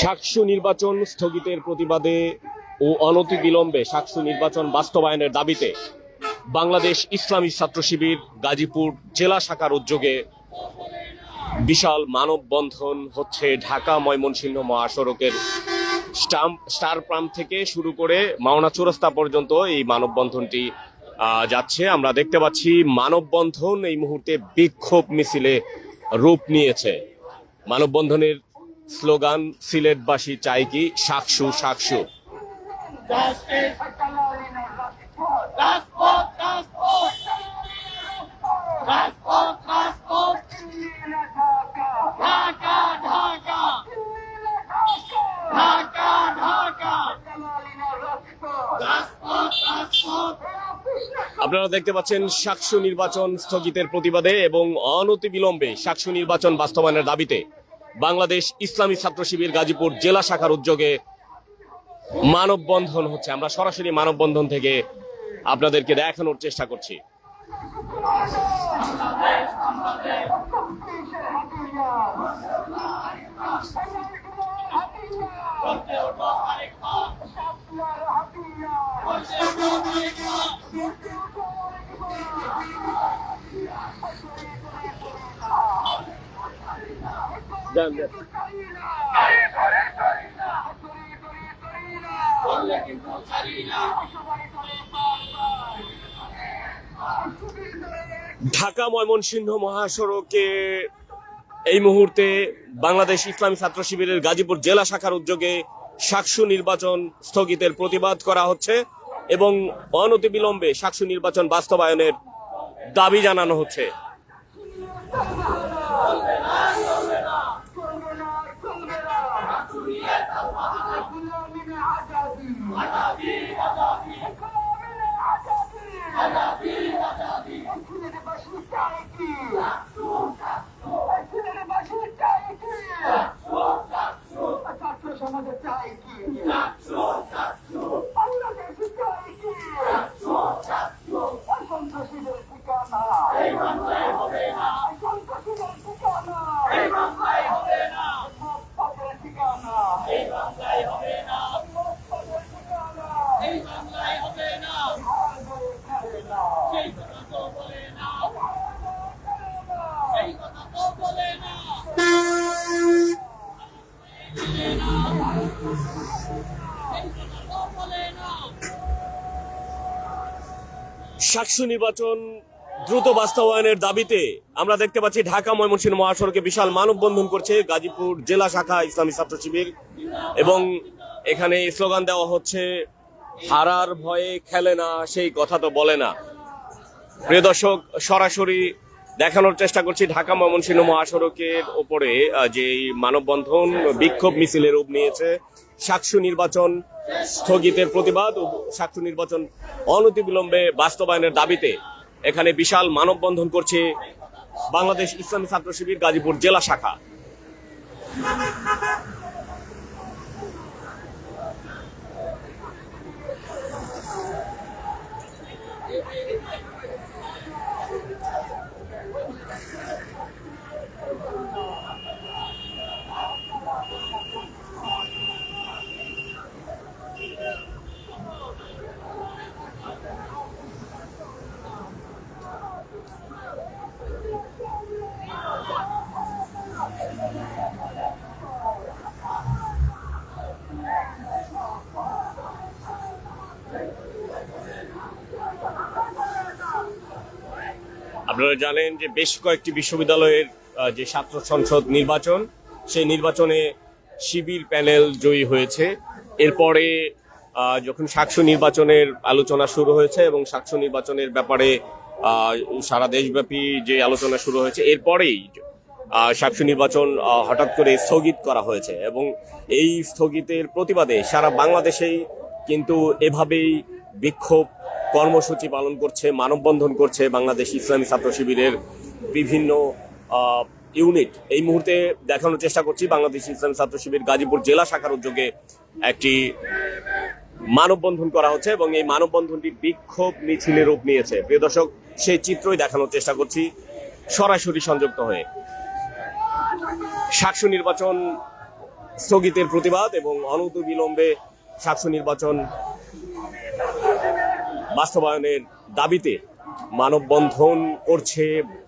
সাকসু নির্বাচন স্থগিতের প্রতিবাদে ও অনতিবিলম্বে সাকসু নির্বাচন বাস্তবায়নের দাবিতে বাংলাদেশ ইসলামী ছাত্র শিবির গাজীপুর জেলা শাখার উদ্যোগে বিশাল মানববন্ধন হচ্ছে ঢাকা ময়মনসিংহ মহাসড়কের স্টাম্প স্টার পাম্প থেকে শুরু করে মাওনা চৌরাস্তা পর্যন্ত এই মানববন্ধনটি যাচ্ছে। আমরা দেখতে পাচ্ছি মানববন্ধন এই মুহূর্তে বিক্ষোভ মিছিলে রূপ নিয়েছে। মানববন্ধনের স্লোগান সিলেটবাসী চাই কি সাকসু সাকসু. আপনারা দেখতে পাচ্ছেন সাকসু নির্বাচন স্থগিতের প্রতিবাদে এবং অনতিবিলম্বে সাকসু নির্বাচন বাস্তবায়নের দাবিতে বাংলাদেশ ইসলামী ছাত্র শিবির গাজীপুর জেলা শাখার উদ্যোগে মানববন্ধন হচ্ছে। আমরা সরাসরি মানববন্ধন থেকে আপনাদেরকে দেখানোর চেষ্টা করছি। ঢাকা ময়মনসিংহ মহাসড়কে এই মুহূর্তে বাংলাদেশ ইসলামী ছাত্র শিবিরের গাজীপুর জেলা শাখার উদ্যোগে সাকসু নির্বাচন স্থগিতের প্রতিবাদ করা হচ্ছে এবং অনতিবিলম্বে সাকসু নির্বাচন বাস্তবায়নের দাবি জানানো হচ্ছে। experience. সাকসু নির্বাচন দ্রুত বাস্তবায়নের দাবিতে আমরা দেখতে পাচ্ছি ঢাকা ময়মনসিংহ মহাসড়কে বিশাল মানববন্ধন করছে গাজীপুর জেলা শাখা ইসলামী ছাত্র শিবির এবং এখানে স্লোগান দেওয়া হচ্ছে, হারার ভয়ে খেলে না, সেই কথা তো বলে না। প্রিয় দর্শক, সরাসরি দেখানোর চেষ্টা করছি ঢাকা ময়মনসিংহ মহাসড়কের ওপরে যে মানববন্ধন বিক্ষোভ মিছিলের রূপ নিয়েছে সাকসু নির্বাচন স্থগিতের প্রতিবাদ ও সাক্ষ্য নির্বাচন অনতিবিলম্বে বাস্তবায়নের দাবিতে এখানে বিশাল মানববন্ধন করছে বাংলাদেশ ইসলামী ছাত্র শিবির গাজীপুর জেলা শাখা। আপনারা জানেন যে বেশ কয়েকটি বিশ্ববিদ্যালয়ের যে ছাত্র সংসদ নির্বাচন, সেই নির্বাচনে শিবির প্যানেল জয়ী হয়েছে। এরপরে যখন সাকসু নির্বাচনের আলোচনা শুরু হয়েছে এবং সাকসু নির্বাচনের ব্যাপারে সারা দেশব্যাপী যে আলোচনা শুরু হয়েছে, এরপরেই সাকসু নির্বাচন হঠাৎ করে স্থগিত করা হয়েছে এবং এই স্থগিতের প্রতিবাদে সারা বাংলাদেশেই কিন্তু এভাবেই বিক্ষোভ কর্মসূচি পালন করছে, মানববন্ধন করছে বাংলাদেশ ইসলামী ছাত্র শিবিরের বিভিন্ন ইউনিট। এই মুহূর্তে দেখানোর চেষ্টা করছি বাংলাদেশ ইসলামী ছাত্র শিবির গাজীপুর জেলা শাখার উদ্যোগে একটি মানববন্ধন করা হচ্ছে এবং এই মানববন্ধনটি বিক্ষোভ মিছিলে রূপ নিয়েছে। প্রিয় দর্শক, সেই চিত্রই দেখানোর চেষ্টা করছি। সরাসরি সংযুক্ত হয়ে। সাকসু নির্বাচন স্থগিতের প্রতিবাদ এবং অনত বিলম্বে সাকসু নির্বাচন বাস্তবায়নের দাবিতে মানববন্ধন করছে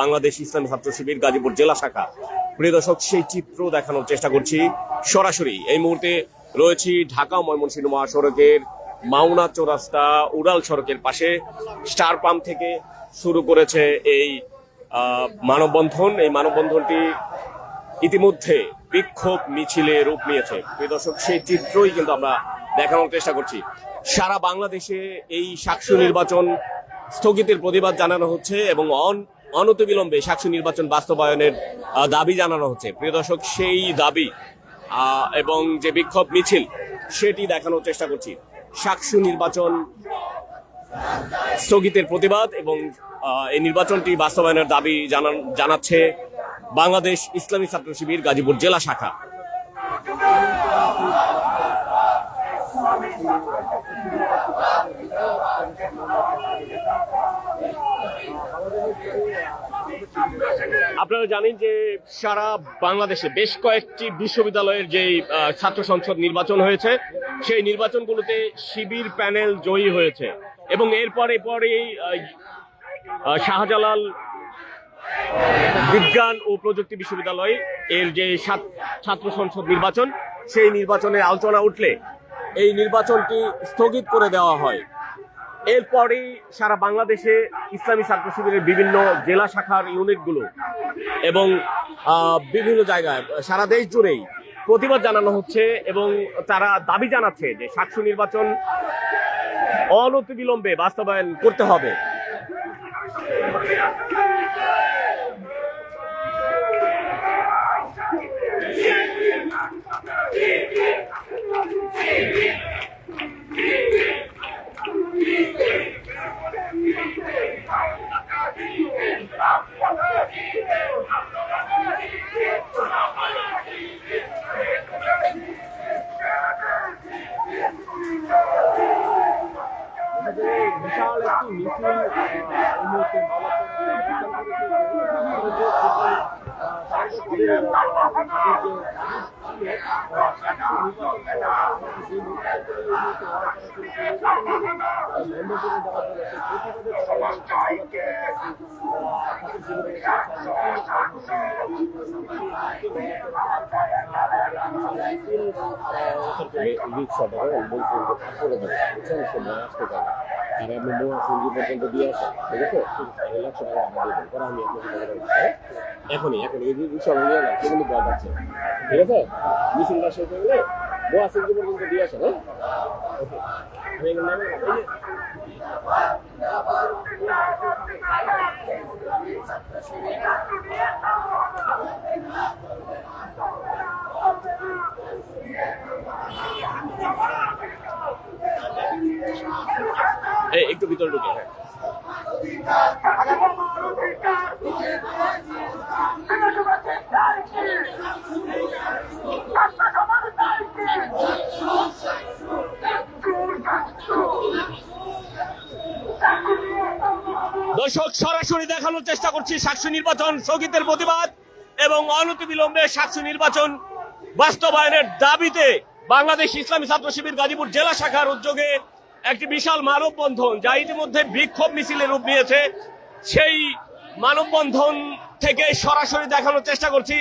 বাংলাদেশ ইসলামী ছাত্র শিবির গাজীপুর জেলা শাখা। প্রিয় দর্শক, সেই চিত্র দেখানোর চেষ্টা করছি সরাসরি। এই মুহূর্তে রয়েছি ঢাকা ময়মনসিংহ মহাসড়কের মাওনা চৌরাস্তা উড়াল সড়কের পাশে। স্টার পাম্প থেকে শুরু করেছে এই মানববন্ধন। এই মানববন্ধনটি ইতিমধ্যে বিক্ষোভ মিছিলে রূপ নিয়েছে। প্রিয় দর্শক, সেই চিত্রই কিন্তু আমরা দেখানোর চেষ্টা করছি। সারা বাংলাদেশে এই সাকসু নির্বাচন স্থগিতের প্রতিবাদ জানানো হচ্ছে এবং অন- অনতিবিলম্বে সাকসু নির্বাচন বাস্তবায়নের দাবি জানানো হচ্ছে। প্রিয় দর্শক, সেই দাবি এবং যে বিক্ষোভ মিছিল, সেটি দেখানোর চেষ্টা করছি। সাকসু নির্বাচন স্থগিতের প্রতিবাদ এবং এই নির্বাচনটি বাস্তবায়নের দাবি জানান জানাচ্ছে বাংলাদেশ ইসলামী ছাত্র শিবির গাজীপুর জেলা শাখা। আপনারা জানেন যে সারা বাংলাদেশে বেশ কয়েকটি বিশ্ববিদ্যালয়ের যে ছাত্র সংসদ নির্বাচন হয়েছে সেই নির্বাচনগুলোতে শিবির প্যানেল জয়ী হয়েছে। এবং এরপরে পরেই আহ, আহ, শাহজালাল বিজ্ঞান ও প্রযুক্তি বিশ্ববিদ্যালয় এর যে ছাত্র সংসদ নির্বাচন সেই নির্বাচনে আলোচনা উঠলে এই নির্বাচনটি স্থগিত করে দেওয়া হয়। এরপরেই সারা বাংলাদেশে ইসলামী ছাত্র শিবিরের বিভিন্ন জেলা শাখার ইউনিটগুলো এবং বিভিন্ন জায়গায় সারা দেশ জুড়েই প্রতিবাদ জানানো হচ্ছে এবং তারা দাবি জানাচ্ছে যে সাকসু নির্বাচন অনতিবিলম্বে বাস্তবায়ন করতে হবে। বিশাল একটি মিছিল এই মুহূর্তে রিক্সা ধরে বলছেন যে করে দেবে বুঝছেন সময় আসতে পারে আর আপনি মোয়া সিঙ্গি পর্যন্ত দিয়ে আসেন, ঠিক আছে? আছে একশো টাকা আমার দিয়ে পরে আমি আপনাকে টাকা দেবো হ্যাঁ? এখনই এখনই, এই রিক্সা নিয়ে না সেগুলো দেওয়া যাচ্ছে ঠিক আছে? মিছিলটা শেষ হয়ে গেলে মোয়া সিঙ্গি পর্যন্ত দিয়ে আসেন হ্যাঁ? ওকে, আমি এখানে নামে এই যে। একটু ভিতরে ঢুকে হ্যাঁ। দর্শক, সরাসরি দেখানোর চেষ্টা করছি সাকসু নির্বাচন স্থগিতের প্রতিবাদ এবং অনতিবিলম্বে সাকসু নির্বাচন বাস্তবায়নের দাবিতে বাংলাদেশ ইসলামী ছাত্র শিবির গাজীপুর জেলা শাখার উদ্যোগে একটি বিশাল মানববন্ধন যা ইতিমধ্যে বিক্ষোভ মিছিলের রূপ নিয়েছে। সেই মানববন্ধন থেকে সরাসরি দেখানোর চেষ্টা করছি।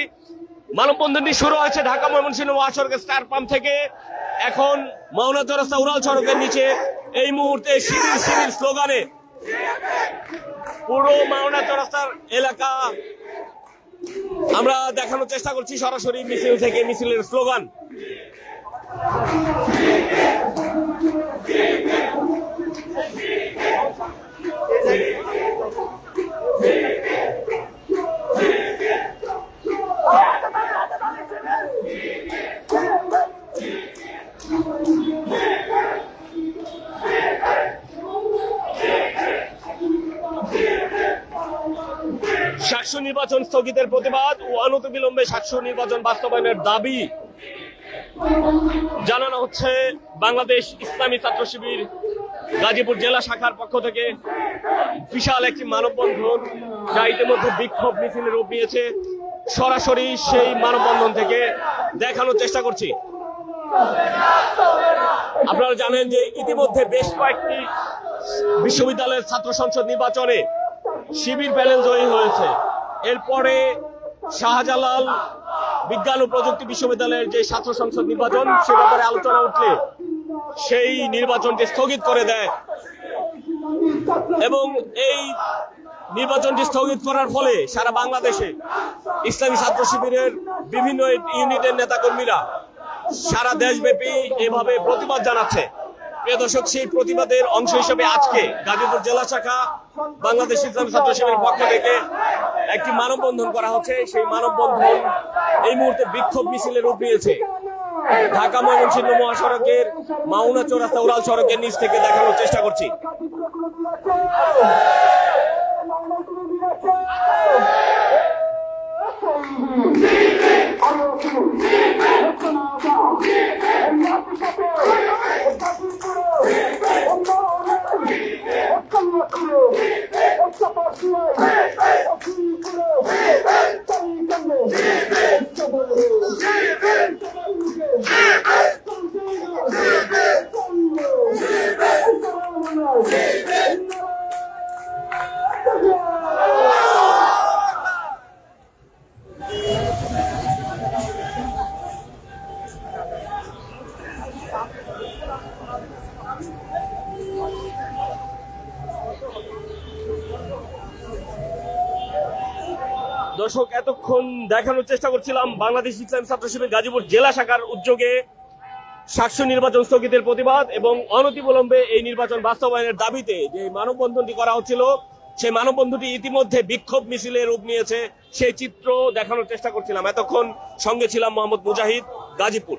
মানববন্ধনটি শুরু হয়েছে ঢাকা ময়মনসিংহ মহাসড়কের স্টার পাম্প থেকে। এখন মাওনা চৌরাস্তা উড়াল সড়কের নিচে। এই মুহূর্তে শিবির শিবির স্লোগানে পুরো মাওনা চৌরাস্তার এলাকা আমরা দেখানোর চেষ্টা করছি সরাসরি মিছিল থেকে, মিছিলের স্লোগান। সাকসু নির্বাচন স্থগিতের প্রতিবাদ ও অনতিবিলম্বে সাকসু নির্বাচন বাস্তবায়নের দাবি। জানানো হচ্ছে বাংলাদেশ ইসলামী ছাত্র শিবির গাজীপুর জেলা শাখার পক্ষ থেকে বিশাল একটি মানববন্ধন যা ইতিমধ্যে বিক্ষোভ মিছিলে রূপ নিয়েছে। সরাসরি সেই মানববন্ধন থেকে দেখানোর চেষ্টা করছি। আপনারা জানেন যে ইতিমধ্যে বেশ কয়েকটি বিশ্ববিদ্যালয়ের ছাত্র সংসদ নির্বাচনে শিবির প্যানেল জয়ী হয়েছে। এরপরে শাহজালাল বিজ্ঞান ও প্রযুক্তি বিশ্ববিদ্যালয়ের যে ছাত্র সংসদ নির্বাচন, সে ব্যাপারে আলোচনা উঠলে সেই নির্বাচনটি স্থগিত করে দেয়। এবং এই নির্বাচনটি স্থগিত করার ফলে সারা বাংলাদেশে ইসলামী ছাত্র শিবিরের বিভিন্ন ইউনিটের নেতাকর্মীরা সারা দেশব্যাপী এভাবে প্রতিবাদ জানাচ্ছে। প্রিয় দর্শক, সেই প্রতিবাদের অংশ হিসেবে আজকে গাজীপুর জেলা শাখা বাংলাদেশ ইসলামী ছাত্র শিবিরের পক্ষ থেকে একটি মানববন্ধন করা হচ্ছে। সেই মানববন্ধন এই মুহূর্তে বিক্ষোভ মিছিলে রূপ নিয়েছে। ঢাকা ময়মনসিংহ মহাসড়কের মাওনা চৌরাস্তা উড়াল সড়কের নিচ থেকে দেখানোর চেষ্টা করছি। দর্শক, এতক্ষণ দেখানোর চেষ্টা করছিলাম বাংলাদেশ ইসলাম ছাত্র শিবির গাজীপুর জেলা শাখার উদ্যোগে সাতশো নির্বাচন স্থগিতের প্রতিবাদ এবং অনতিবিলম্বে এই নির্বাচন বাস্তবায়নের দাবিতে যে মানববন্ধনটি করা হচ্ছিল, সেই মানববন্ধনটি ইতিমধ্যে বিক্ষোভ মিছিলে রূপ নিয়েছে। সেই চিত্র দেখানোর চেষ্টা করছিলাম। এতক্ষণ সঙ্গে ছিলাম মোহাম্মদ মুজাহিদ, গাজীপুর।